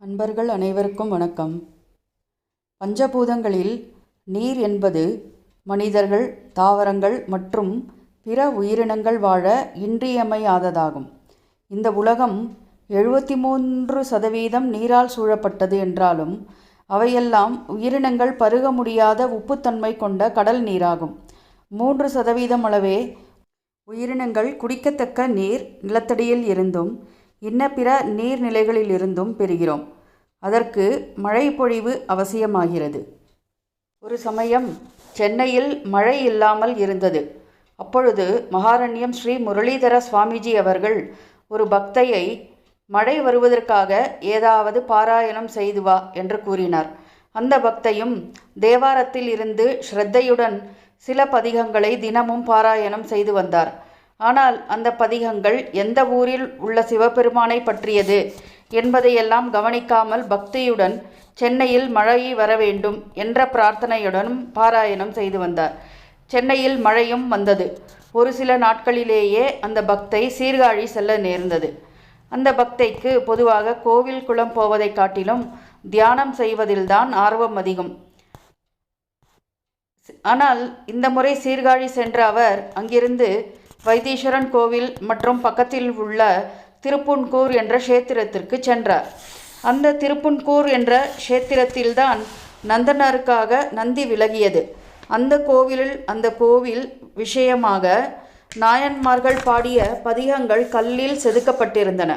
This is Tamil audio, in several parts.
அன்பர்கள் அனைவருக்கும் வணக்கம். பஞ்சபூதங்களில் நீர் என்பது மனிதர்கள் தாவரங்கள் மற்றும் பிற உயிரினங்கள் வாழ இன்றியமையாததாகும். இந்த உலகம் எழுபத்தி மூன்று சதவீதம் நீரால் சூழப்பட்டது என்றாலும் அவையெல்லாம் உயிரினங்கள் பருக முடியாத உப்புத்தன்மை கொண்ட கடல் நீராகும். மூன்று சதவீதம் அளவே உயிரினங்கள் குடிக்கத்தக்க நீர் நிலத்தடியில் இருந்தும் இன்ன பிற நீர்நிலைகளில் இருந்தும் பெறுகிறோம். அதற்கு மழை பொழிவு அவசியமாகிறது. ஒரு சமயம் சென்னையில் மழை இல்லாமல் இருந்தது. அப்பொழுது மகாரண்யம் ஸ்ரீ முரளிதர சுவாமிஜி அவர்கள் ஒரு பக்தையை மழை வருவதற்காக ஏதாவது பாராயணம் செய்து வா என்று கூறினார். அந்த பக்தையும் தேவாரத்தில் இருந்து ஸ்ரத்தையுடன் சில பதிகங்களை தினமும் பாராயணம் செய்து வந்தார். ஆனால் அந்த பதிகங்கள் எந்த ஊரில் உள்ள சிவபெருமானை பற்றியது என்பதையெல்லாம் கவனிக்காமல் பக்தியுடன் சென்னையில் மழை வர வேண்டும் என்ற பிரார்த்தனையுடனும் பாராயணம் செய்து வந்தார். சென்னையில் மழையும் வந்தது. ஒரு சில நாட்களிலேயே அந்த பக்தை சீர்காழி செல்ல நேர்ந்தது. அந்த பக்தைக்கு பொதுவாக கோவில் குளம் போவதை காட்டிலும் தியானம் செய்வதில்தான் ஆர்வம் அதிகம். ஆனால் இந்த முறை சீர்காழி சென்ற அவர் அங்கிருந்து வைத்தீஸ்வரன் கோவில் மற்றும் பக்கத்தில் உள்ள திருப்புன்கூர் என்ற க்ஷேத்திரத்திற்கு சென்றார். அந்த திருப்புன்கூர் என்ற க்ஷேத்திரத்தில்தான் நந்தனருக்காக நந்தி விலகியது. அந்த கோவிலில் அந்த கோவில் விஷயமாக நாயன்மார்கள் பாடிய பதிகங்கள் கல்லில் செதுக்கப்பட்டிருந்தன.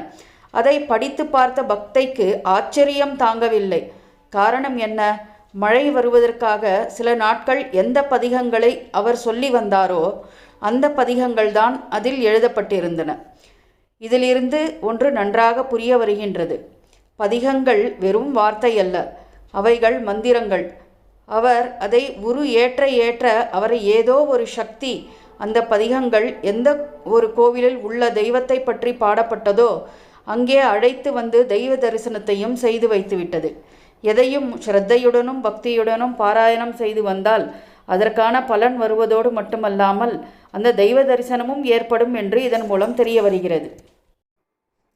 அதை படித்து பார்த்த பக்தைக்கு ஆச்சரியம் தாங்கவில்லை. காரணம் என்ன? மழை வருவதற்காக சில நாட்கள் எந்த பதிகங்களை அவர் சொல்லி வந்தாரோ அந்த பதிகங்கள்தான் அதில் எழுதப்பட்டிருந்தன. இதிலிருந்து ஒன்று நன்றாக புரிய வருகின்றது. பதிகங்கள் வெறும் வார்த்தை அல்ல அவைகள் மந்திரங்கள். அவர் அதை உரு ஏற்ற ஏற்ற அவரை ஏதோ ஒரு சக்தி அந்த பதிகங்கள் எந்த ஒரு கோவிலில் உள்ள தெய்வத்தை பற்றி பாடப்பட்டதோ அங்கே அழைத்து வந்து தெய்வ தரிசனத்தையும் செய்து வைத்துவிட்டது. எதையும் ஸ்ரத்தையுடனும் பக்தியுடனும் பாராயணம் செய்து வந்தால் அதற்கான பலன் வருவதோடு மட்டுமல்லாமல் அந்த தெய்வ தரிசனமும் ஏற்படும் என்று இதன் மூலம் தெரிய வருகிறது.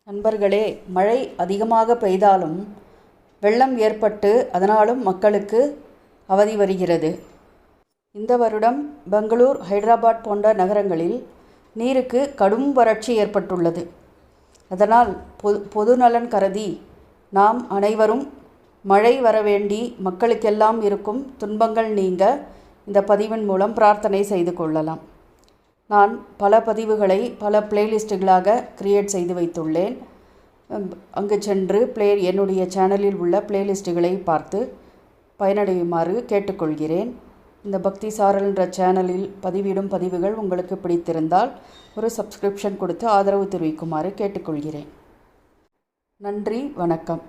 நண்பர்களே மழை அதிகமாக பெய்தாலும் வெள்ளம் ஏற்பட்டு அதனாலும் மக்களுக்கு அவதி வருகிறது. இந்த வருடம் பெங்களூர் ஹைதராபாத் போன்ற நகரங்களில் நீருக்கு கடும் வறட்சி ஏற்பட்டுள்ளது. அதனால் பொது பொதுநலன் கருதி நாம் அனைவரும் மழை வர வேண்டி மக்களுக்கெல்லாம் இருக்கும் துன்பங்கள் நீங்க இந்த பதிவின் மூலம் பிரார்த்தனை செய்து கொள்ளலாம். நான் பல பதிவுகளை பல பிளேலிஸ்ட்டுகளாக கிரியேட் செய்து வைத்துள்ளேன். அங்கு சென்று பிளே என்னுடைய சேனலில் உள்ள பிளேலிஸ்ட்டுகளை பார்த்து பயனடையுமாறு கேட்டுக்கொள்கிறேன். இந்த பக்தி சாரல் என்ற சேனலில் பதிவிடும் பதிவுகள் உங்களுக்கு பிடித்திருந்தால் ஒரு சப்ஸ்கிரிப்ஷன் கொடுத்து ஆதரவு தெரிவிக்குமாறு கேட்டுக்கொள்கிறேன். நன்றி வணக்கம்.